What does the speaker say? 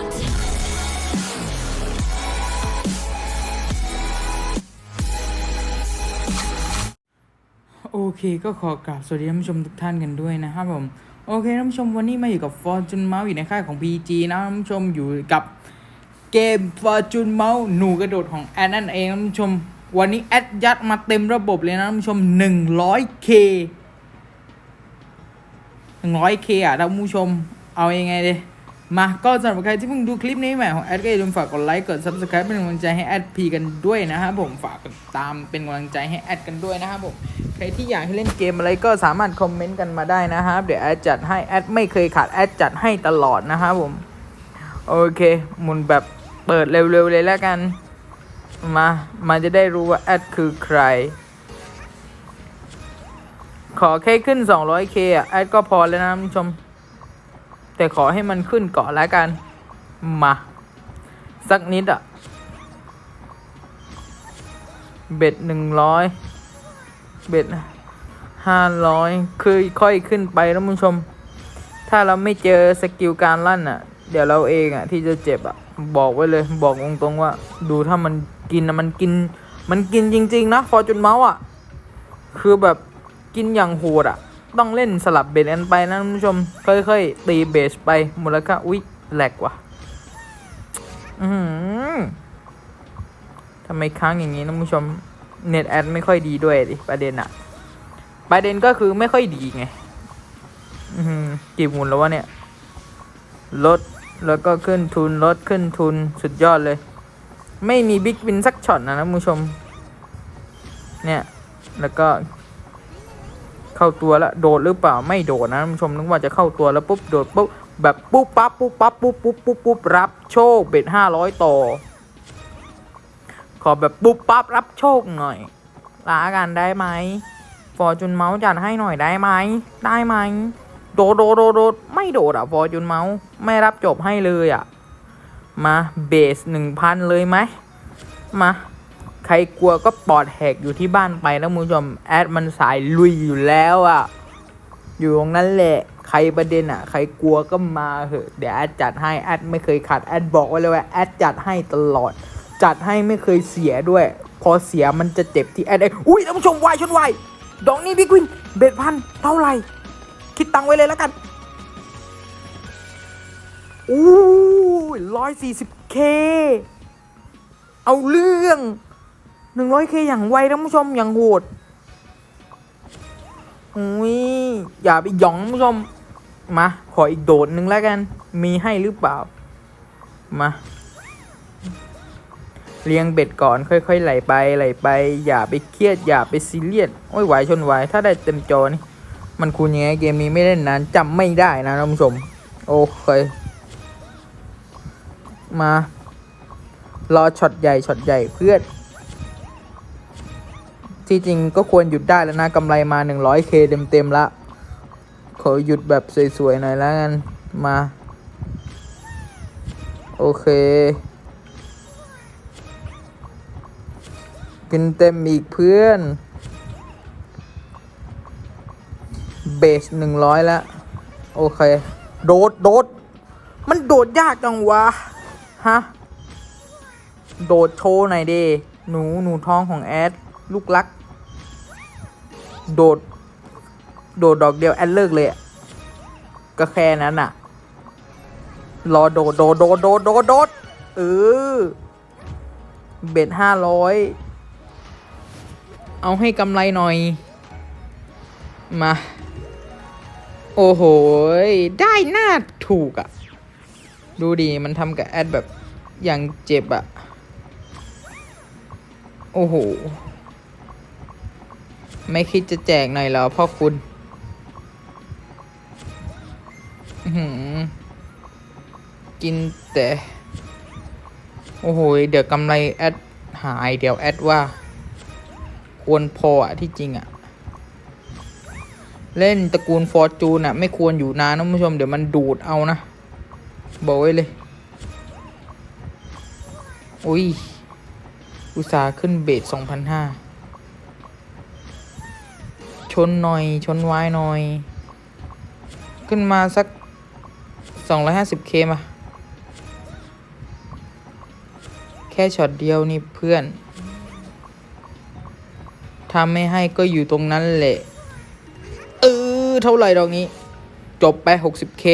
โอเคก็ขอกราบสวัสดีท่านผู้ชมทุกท่านกันด้วยนะครับผม โอเคท่านผู้ชมวันนี้มาอยู่กับ Fortune Mouse อยู่ในค่ายของ PG นะท่านผู้ชมอยู่กับเกม Fortune Mouse หนูกระโดดของแอนนั่นเองท่านผู้ชม วันนี้แอดยัดมาเต็มระบบเลยนะท่านผู้ชม 100k 100k อะท่านผู้ชมเอายังไงดี มาก็สำหรับใครที่เพิ่งดูคลิปนี้ใหม่ของแอดก็อย่าลืมฝากกดไลค์กด Subscribe เป็นกำลังใจให้แอดพีกันด้วยนะครับผมฝากกดตามเป็นกำลังใจให้แอดกันด้วยนะครับผมใครที่อยากให้เล่นเกมอะไรก็สามารถคอมเมนต์กันมาได้นะครับเดี๋ยวแอดจัดให้แอดไม่เคยขาดแอดจัดให้ตลอดนะครับผมโอเคหมุนแบบเปิดเร็วๆเลยแล้วกัน มามันจะได้รู้ว่าแอดคือใคร ขอแค่ขึ้น 200k อะแอดก็พอแล้วนะท่านผู้ชม แต่ขอให้มันขึ้นเก่อนแล้วกัน มา สักนิดอะ เบ็ดหนึ่งร้อยเบ็ดห้าร้อยคือค่อยขึ้นไปท่านผู้ชม ถ้าเราไม่เจอสกิลการลั่นอะ เดี๋ยวเราเองอะ ที่จะเจ็บอะ บอกไว้เลยบอกตรงๆว่า ดูถ้ามันกินอะมันกิน มันกินจริง ๆ นะฟอร์จูนเมาส์อะ คือแบบกินอย่างโหดอะ ต้องเล่นสลับเบสกันไปนะท่านผู้ชม ค่อยๆ ตีเบสไปมูลค่าอุ๊ยแหลกว่ะ อือหือทำไมค้างอย่างนี้ท่านผู้ชม เน็ตแอดไม่ค่อยดีด้วยดิประเด็นอะประเด็นก็คือไม่ค่อยดีไง อือหือกี่หมุนแล้ววะเนี่ย ลดแล้วก็ขึ้นทุนลดขึ้นทุนสุดยอดเลย ไม่มีบิ๊กวินสักช็อตนะท่านผู้ชม เนี่ย แล้วก็ เข้าตัวแล้วโดดหรือเปล่าไม่โดดนะท่านผู้ชมนึกว่าจะเข้าตัวแล้วปุ๊บโดดปุ๊บแบบปุ๊บปั๊บปุ๊บปั๊บปุ๊บปุ๊บปุ๊บปุ๊บรับโชคเบ็ดห้าร้อยต่อ ขอแบบปุ๊บปั๊บรับโชคหน่อยลากันได้ไหมฟอร์จูนเมาส์จัดให้หน่อยได้ไหมได้ไหมโดดโดดโดดโดดไม่โดดอะฟอร์จูนเมาส์ไม่รับจบให้เลยอะมาเบสหนึ่งพันเลยไหมมา ครกลัวก็ปอดแหกอยู่ที่บ้านไปนะคุณผู้ชมแอดมันสายลุยอยู่แล้วอะ่ะ อยู่ตรงนั้นแหละ ใครประเด็นอะ่ะ ใครกลัวก็มาเหอะเดี๋ยวแอดจัดให้แอดไม่เคยขาดแอดบอกไว้เลยว่าแอดจัดให้ตลอด จัดให้ไม่เคยเสียด้วย พอเสียมันจะเจ็บที่แอดเองอุ้ยท่านผู้ชมวายชนวายดอกนี้บิ๊กวินเบ็ดพันเท่าไหร่คิดตังไว้เลยแล้วกันอู้ร้อยสี่สิบเค เอาเรื่อง หนึ่งร้อยเคอย่างไวท่านผู้ชมอย่างโหดอุ้ยอย่าไปหยองท่านผู้ชม มา ขออีกโดดหนึ่งแล้วกัน มีให้หรือเปล่า มา เลี้ยงเบ็ดก่อนค่อยๆไหลไปไหลไป อย่าไปเครียด อย่าไปซีเรียสโอ้ยไหวชนไหวถ้าได้เต็มจอนี่มันคูณยังไงเกมนี้ไม่เล่นนานจำไม่ได้นะท่านผู้ชม โอเค มารอช็อตใหญ่ช็อตใหญ่เพื่อน ที่จริงก็ควรหยุดได้แล้วนะกำไรมา 100k เต็มๆละขอหยุดแบบสวยๆหน่อยแล้วกันมา โอเคกินเต็มอีกเพื่อนเบสหนึ่งร้อยแล้ว โอเค โดดโดด มันโดดยากจังวะ ฮะ โดดโชว์หน่อยดิหนูหนูท้องของแอด ลูกรัก โดด โดดดอกเดียวแอดเลิกเลยอะก็แค่นั้นอะรอโดดโดดโดดโดดโดดโดดเออเบ็ดห้าร้อยเอาให้กำไรหน่อย มา โอ้โห ได้หน้าถูกอะดูดิ มันทำกับแอดแบบอย่างเจ็บอะโอ้โห ไม่คิดจะแจกหน่อยเหรอพ่อคุณกินแต่ โอ้โห เดี๋ยวกำไรแอดหาย เดี๋ยวแอดว่า ควรพออะที่จริงอะเล่นตระกูลฟอร์จูนอะไม่ควรอยู่นานนะผู้ชม เดี๋ยวมันดูดเอานะ บอกไว้เลย อุ้ย อุตสาห์ขึ้นเบสสองพันห้า นหน่อย ชนวายหน่อย ขึ้นมาสัก 250k มา แค่ช็อตเดียวนี่เพื่อนทำไม่ให้ก็อยู่ตรงนั้นแหละ เออ เท่าไหร่ดอกนี้ จบไป 60k